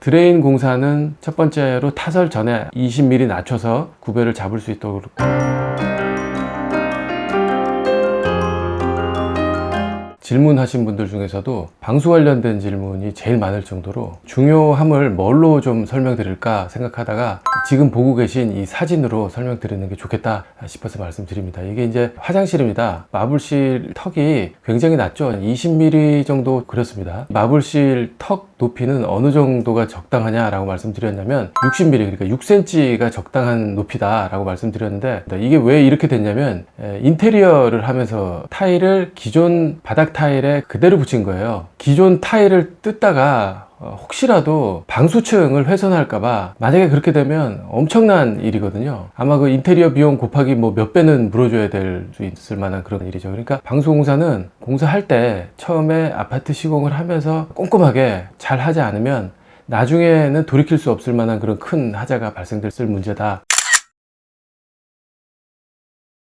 드레인 공사는 첫 번째로 타설 전에 20mm 낮춰서 구배를 잡을 수 있도록 질문하신 분들 중에서도 방수 관련된 질문이 제일 많을 정도로 중요함을 뭘로 좀 설명드릴까 생각하다가 지금 보고 계신 이 사진으로 설명드리는 게 좋겠다 싶어서 말씀드립니다. 이게 이제 화장실입니다. 마블실 턱이 굉장히 낮죠. 20mm 정도 그렇습니다. 마블실 턱 높이는 어느 정도가 적당하냐라고 말씀드렸냐면 60mm 그러니까 6cm가 적당한 높이다라고 말씀드렸는데 이게 왜 이렇게 됐냐면 에, 인테리어를 하면서 타일을 기존 바닥 타일에 그대로 붙인 거예요. 기존 타일을 뜯다가 어, 혹시라도 방수층을 훼손할까봐 만약에 그렇게 되면 엄청난 일이거든요. 아마 그 인테리어 비용 곱하기 뭐 몇 배는 물어줘야 될 수 있을 만한 그런 일이죠. 그러니까 방수공사는 공사할 때 처음에 아파트 시공을 하면서 꼼꼼하게 잘 하지 않으면 나중에는 돌이킬 수 없을 만한 그런 큰 하자가 발생될 문제다.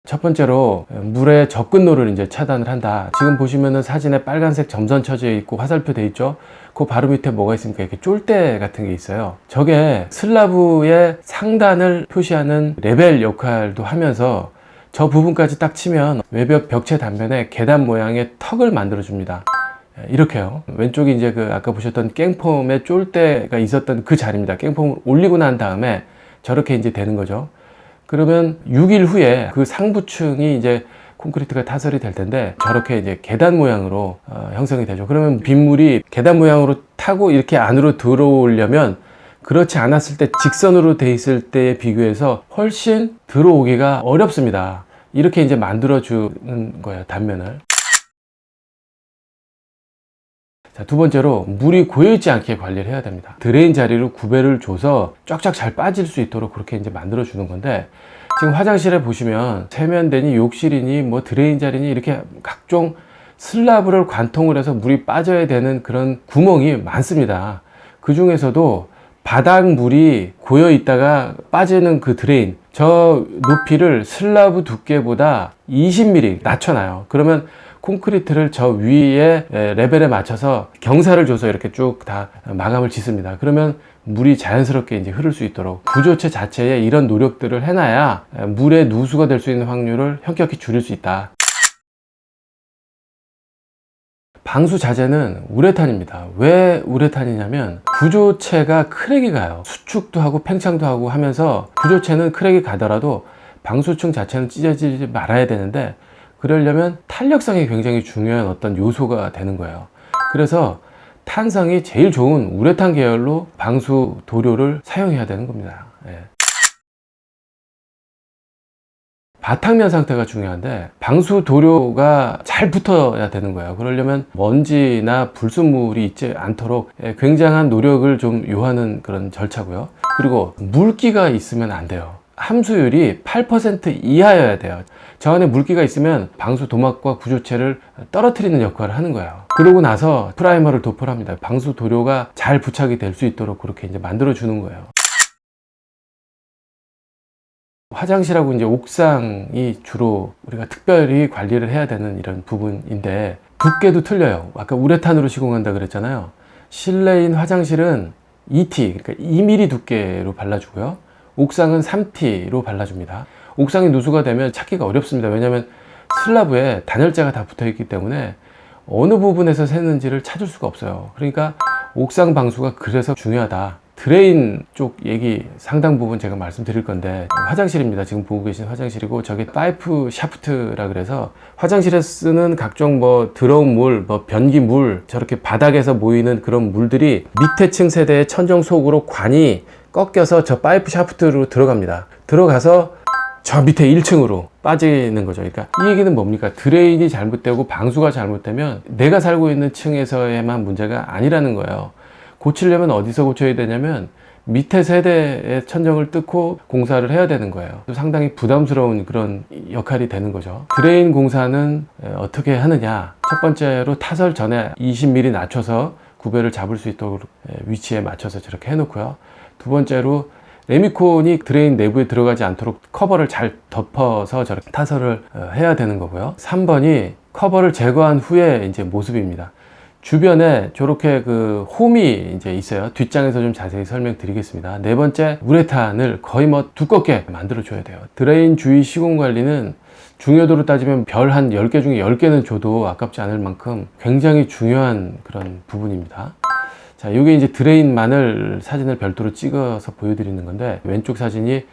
첫 번째로 물의 접근로를 이제 차단을 한다. 지금 보시면은 사진에 빨간색 점선 쳐져 있고 화살표 돼 있죠. 그 바로 밑에 뭐가 있습니까? 이렇게 쫄대 같은 게 있어요. 저게 슬라브의 상단을 표시하는 레벨 역할도 하면서 저 부분까지 딱 치면 외벽 벽체 단면에 계단 모양의 턱을 만들어 줍니다. 이렇게요. 왼쪽이 이제 그 아까 보셨던 깽폼의 쫄대가 있었던 그 자리입니다. 깽폼을 올리고 난 다음에 저렇게 이제 되는 거죠. 그러면 6일 후에 그 상부층이 이제 콘크리트가 타설이 될 텐데 저렇게 이제 계단 모양으로 어, 형성이 되죠. 그러면 빗물이 계단 모양으로 타고 이렇게 안으로 들어오려면 그렇지 않았을 때 직선으로 돼 있을 때에 비교해서 훨씬 들어오기가 어렵습니다. 이렇게 이제 만들어 주는 거예요, 단면을. 자, 두 번째로 물이 고여있지 않게 관리를 해야 됩니다. 드레인 자리로 구배를 줘서 쫙쫙 잘 빠질 수 있도록 그렇게 이제 만들어 주는 건데 지금 화장실에 보시면 세면대니 욕실이니 뭐 드레인 자리니 이렇게 각종 슬라브를 관통을 해서 물이 빠져야 되는 그런 구멍이 많습니다. 그 중에서도 바닥 물이 고여 있다가 빠지는 그 드레인 저 높이를 슬라브 두께보다 20mm 낮춰놔요. 그러면 콘크리트를 저 위에 레벨에 맞춰서 경사를 줘서 이렇게 쭉 다 마감을 짓습니다. 그러면 물이 자연스럽게 이제 흐를 수 있도록 구조체 자체에 이런 노력들을 해놔야 물의 누수가 될 수 있는 확률을 현격히 줄일 수 있다. 방수 자재는 우레탄입니다. 왜 우레탄이냐면 구조체가 크랙이 가요. 수축도 하고 팽창도 하고 하면서 구조체는 크랙이 가더라도 방수층 자체는 찢어지지 말아야 되는데 그러려면 탄력성이 굉장히 중요한 어떤 요소가 되는 거예요. 그래서 탄성이 제일 좋은 우레탄 계열로 방수 도료를 사용해야 되는 겁니다. 예. 바탕면 상태가 중요한데 방수 도료가 잘 붙어야 되는 거예요. 그러려면 먼지나 불순물이 있지 않도록 예, 굉장한 노력을 좀 요하는 그런 절차고요. 그리고 물기가 있으면 안 돼요. 함수율이 8% 이하여야 돼요. 저 안에 물기가 있으면 방수 도막과 구조체를 떨어뜨리는 역할을 하는 거예요. 그러고 나서 프라이머를 도포를 합니다. 방수 도료가 잘 부착이 될 수 있도록 그렇게 이제 만들어 주는 거예요. 화장실하고 이제 옥상이 주로 우리가 특별히 관리를 해야 되는 이런 부분인데 두께도 틀려요. 아까 우레탄으로 시공한다 그랬잖아요. 실내인 화장실은 2T, 그러니까 2mm 두께로 발라주고요. 옥상은 3T로 발라줍니다. 옥상이 누수가 되면 찾기가 어렵습니다. 왜냐하면 슬라브에 단열재가 다 붙어 있기 때문에 어느 부분에서 새는지를 찾을 수가 없어요. 그러니까 옥상 방수가 그래서 중요하다. 드레인 쪽 얘기 상당 부분 제가 말씀드릴 건데 화장실입니다. 지금 보고 계신 화장실이고 저게 파이프 샤프트라 그래서 화장실에 쓰는 각종 뭐 들어온 물, 뭐 변기 물 저렇게 바닥에서 모이는 그런 물들이 밑에 층 세대의 천정 속으로 관이 꺾여서 저 파이프 샤프트로 들어갑니다. 들어가서 저 밑에 1층으로 빠지는 거죠. 그러니까 이 얘기는 뭡니까? 드레인이 잘못되고 방수가 잘못되면 내가 살고 있는 층에서에만 문제가 아니라는 거예요. 고치려면 어디서 고쳐야 되냐면 밑에 세대의 천정을 뜯고 공사를 해야 되는 거예요. 상당히 부담스러운 그런 역할이 되는 거죠. 드레인 공사는 어떻게 하느냐? 첫 번째로 타설 전에 20mm 낮춰서 구배를 잡을 수 있도록 위치에 맞춰서 저렇게 해놓고요. 두 번째로 레미콘이 드레인 내부에 들어가지 않도록 커버를 잘 덮어서 저렇게 타설을 해야 되는 거고요. 3번이 커버를 제거한 후에 이제 모습입니다. 주변에 저렇게 그 홈이 이제 있어요. 뒷장에서 좀 자세히 설명드리겠습니다. 네 번째, 우레탄을 거의 뭐 두껍게 만들어 줘야 돼요. 드레인 주위 시공 관리는 중요도로 따지면 별 한 10개 중에 10개는 줘도 아깝지 않을 만큼 굉장히 중요한 그런 부분입니다. 자, 이게 이제 드레인만을 사진을 별도로 찍어서 보여드리는 건데 왼쪽 사진이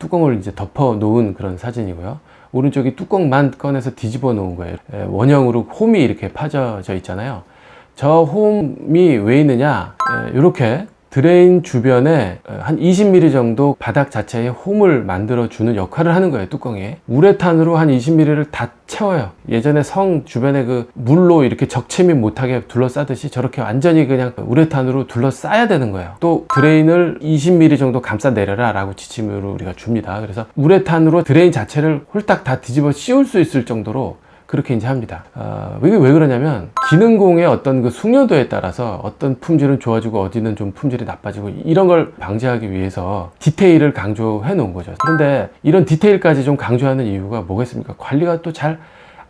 뚜껑을 이제 덮어 놓은 그런 사진이고요. 오른쪽이 뚜껑만 꺼내서 뒤집어 놓은 거예요. 에, 원형으로 홈이 이렇게 파져져 있잖아요. 저 홈이 왜 있느냐? 이렇게 드레인 주변에 에, 한 20mm 정도 바닥 자체에 홈을 만들어 주는 역할을 하는 거예요 뚜껑에. 우레탄으로 한 20mm를 다 채워요. 예전에 성 주변에 그 물로 이렇게 적체미 못하게 둘러싸듯이 저렇게 완전히 그냥 우레탄으로 둘러싸야 되는 거예요. 또 드레인을 20mm 정도 감싸 내려라 라고 지침으로 우리가 줍니다. 그래서 우레탄으로 드레인 자체를 홀딱 다 뒤집어 씌울 수 있을 정도로 그렇게 이제 합니다. 어, 이게 왜 그러냐면 기능공의 어떤 그 숙련도에 따라서 어떤 품질은 좋아지고 어디는 좀 품질이 나빠지고 이런 걸 방지하기 위해서 디테일을 강조해 놓은 거죠. 그런데 이런 디테일까지 좀 강조하는 이유가 뭐겠습니까? 관리가 또잘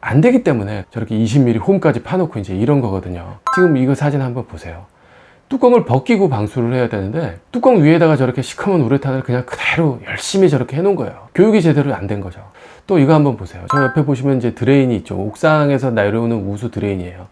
안 되기 때문에 저렇게 20mm 홈까지 파놓고 이제 이런 거거든요. 지금 이거 사진 한번 보세요. 뚜껑을 벗기고 방수를 해야 되는데 뚜껑 위에다가 저렇게 시커먼 우레탄을 그냥 그대로 열심히 저렇게 해놓은 거예요. 교육이 제대로 안 된 거죠. 또 이거 한번 보세요. 저 옆에 보시면 이제 드레인이 있죠. 옥상에서 내려오는 우수 드레인이에요.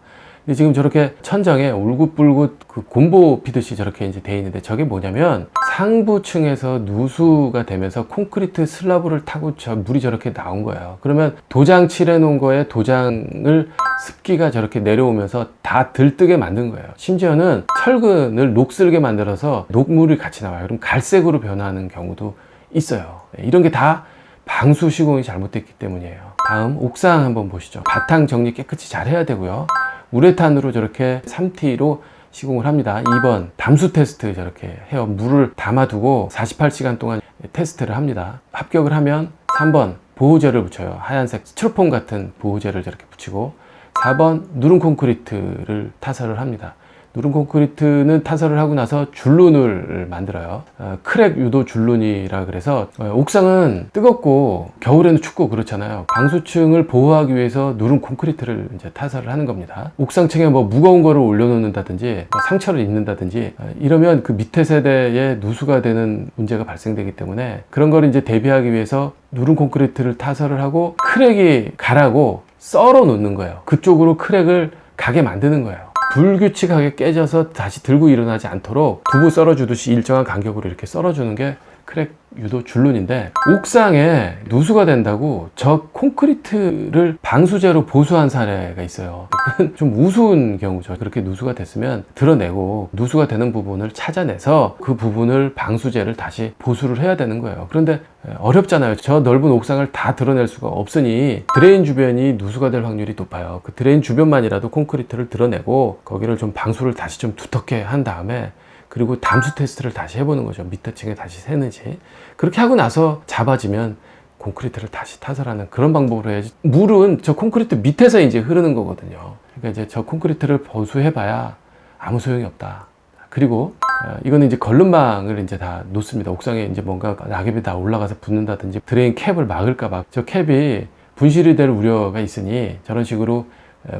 근데 지금 저렇게 천장에 울긋불긋 그 곰보 피듯이 저렇게 이제 돼 있는데 저게 뭐냐면 상부층에서 누수가 되면서 콘크리트 슬라브를 타고 저 물이 저렇게 나온 거예요. 그러면 도장 칠해 놓은 거에 도장을 습기가 저렇게 내려오면서 다 들뜨게 만든 거예요. 심지어는 철근을 녹슬게 만들어서 녹물이 같이 나와요. 그럼 갈색으로 변하는 경우도 있어요. 이런 게 다 방수 시공이 잘못됐기 때문이에요. 다음 옥상 한번 보시죠. 바탕 정리 깨끗이 잘 해야 되고요. 우레탄으로 저렇게 3T로 시공을 합니다. 2번 담수 테스트 저렇게 해요. 물을 담아두고 48시간 동안 테스트를 합니다. 합격을 하면 3번 보호제를 붙여요. 하얀색 스티로폼 같은 보호제를 저렇게 붙이고 4번 누른 콘크리트를 타설을 합니다. 누른 콘크리트는 타설을 하고 나서 줄눈을 만들어요. 어, 크랙 유도 줄눈이라 그래서 어, 옥상은 뜨겁고 겨울에는 춥고 그렇잖아요. 방수층을 보호하기 위해서 누른 콘크리트를 이제 타설을 하는 겁니다. 옥상층에 뭐 무거운 거를 올려놓는다든지 뭐 상처를 입는다든지 어, 이러면 그 밑에 세대에 누수가 되는 문제가 발생되기 때문에 그런 거를 이제 대비하기 위해서 누른 콘크리트를 타설을 하고 크랙이 가라고 썰어 놓는 거예요. 그쪽으로 크랙을 가게 만드는 거예요. 불규칙하게 깨져서 다시 들고 일어나지 않도록 두부 썰어주듯이 일정한 간격으로 이렇게 썰어주는 게 크랙 유도 줄눈인데 옥상에 누수가 된다고 저 콘크리트를 방수제로 보수한 사례가 있어요. 좀 우스운 경우죠. 그렇게 누수가 됐으면 드러내고 누수가 되는 부분을 찾아내서 그 부분을 방수제를 다시 보수를 해야 되는 거예요. 그런데 어렵잖아요. 저 넓은 옥상을 다 드러낼 수가 없으니 드레인 주변이 누수가 될 확률이 높아요. 그 드레인 주변만이라도 콘크리트를 드러내고 거기를 좀 방수를 다시 좀 두텁게 한 다음에 그리고 담수 테스트를 다시 해보는 거죠. 밑에 층에 다시 새는지. 그렇게 하고 나서 잡아지면 콘크리트를 다시 타설하는 그런 방법으로 해야지. 물은 저 콘크리트 밑에서 이제 흐르는 거거든요. 그러니까 이제 저 콘크리트를 보수해봐야 아무 소용이 없다. 그리고 어, 이거는 이제 걸름망을 이제 다 놓습니다. 옥상에 이제 뭔가 낙엽이 다 올라가서 붙는다든지 드레인 캡을 막을까 봐 저 캡이 분실이 될 우려가 있으니 저런 식으로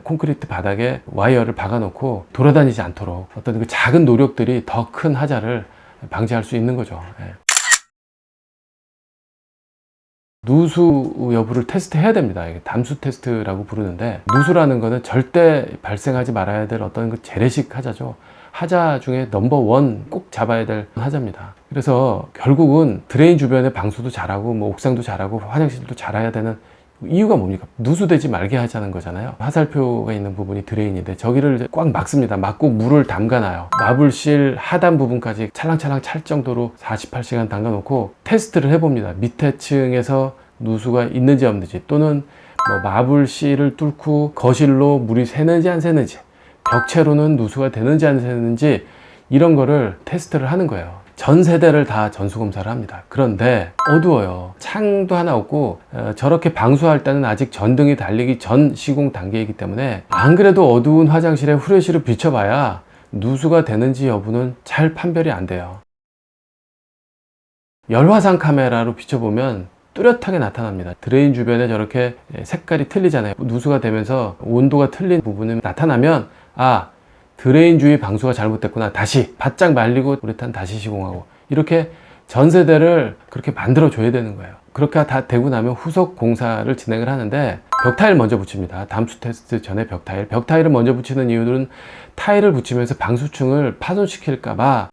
콘크리트 바닥에 와이어를 박아놓고 돌아다니지 않도록 어떤 그 작은 노력들이 더 큰 하자를 방지할 수 있는 거죠. 예. 누수 여부를 테스트해야 됩니다. 담수 테스트라고 부르는데 누수라는 거는 절대 발생하지 말아야 될 어떤 그 재래식 하자죠. 하자 중에 넘버 원 꼭 잡아야 될 하자입니다. 그래서 결국은 드레인 주변에 방수도 잘하고 뭐 옥상도 잘하고 화장실도 잘해야 되는 이유가 뭡니까? 누수되지 말게 하자는 거잖아요. 화살표가 있는 부분이 드레인인데 저기를 꽉 막습니다. 막고 물을 담가놔요. 마블실 하단 부분까지 찰랑찰랑 찰 정도로 48시간 담가놓고 테스트를 해봅니다. 밑에 층에서 누수가 있는지 없는지 또는 뭐 마블실을 뚫고 거실로 물이 새는지 안 새는지 벽체로는 누수가 되는지 안 되는지 이런 거를 테스트를 하는 거예요. 전 세대를 다 전수검사를 합니다. 그런데 어두워요. 창도 하나 없고 어, 저렇게 방수할 때는 아직 전등이 달리기 전 시공 단계이기 때문에 안 그래도 어두운 화장실에 후레쉬를 비춰봐야 누수가 되는지 여부는 잘 판별이 안 돼요. 열화상 카메라로 비춰보면 뚜렷하게 나타납니다. 드레인 주변에 저렇게 색깔이 틀리잖아요. 누수가 되면서 온도가 틀린 부분이 나타나면 아 드레인 주위 방수가 잘못됐구나. 다시 바짝 말리고 우레탄 다시 시공하고. 이렇게 전 세대를 그렇게 만들어 줘야 되는 거예요. 그렇게 다 되고 나면 후속 공사를 진행을 하는데 벽 타일 먼저 붙입니다. 담수 테스트 전에 벽 타일. 벽 타일을 먼저 붙이는 이유는 타일을 붙이면서 방수층을 파손시킬까 봐.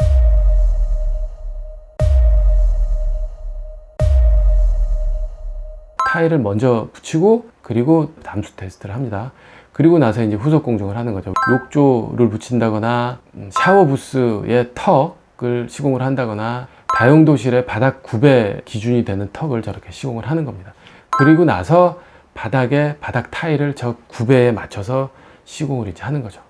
타일을 먼저 붙이고 그리고 담수 테스트를 합니다. 그리고 나서 이제 후속 공정을 하는 거죠. 욕조를 붙인다거나 음, 샤워 부스의 턱을 시공을 한다거나 다용도실의 바닥 굽의 기준이 되는 턱을 저렇게 시공을 하는 겁니다. 그리고 나서 바닥에 바닥 타일을 저 굽에 맞춰서 시공을 이제 하는 거죠.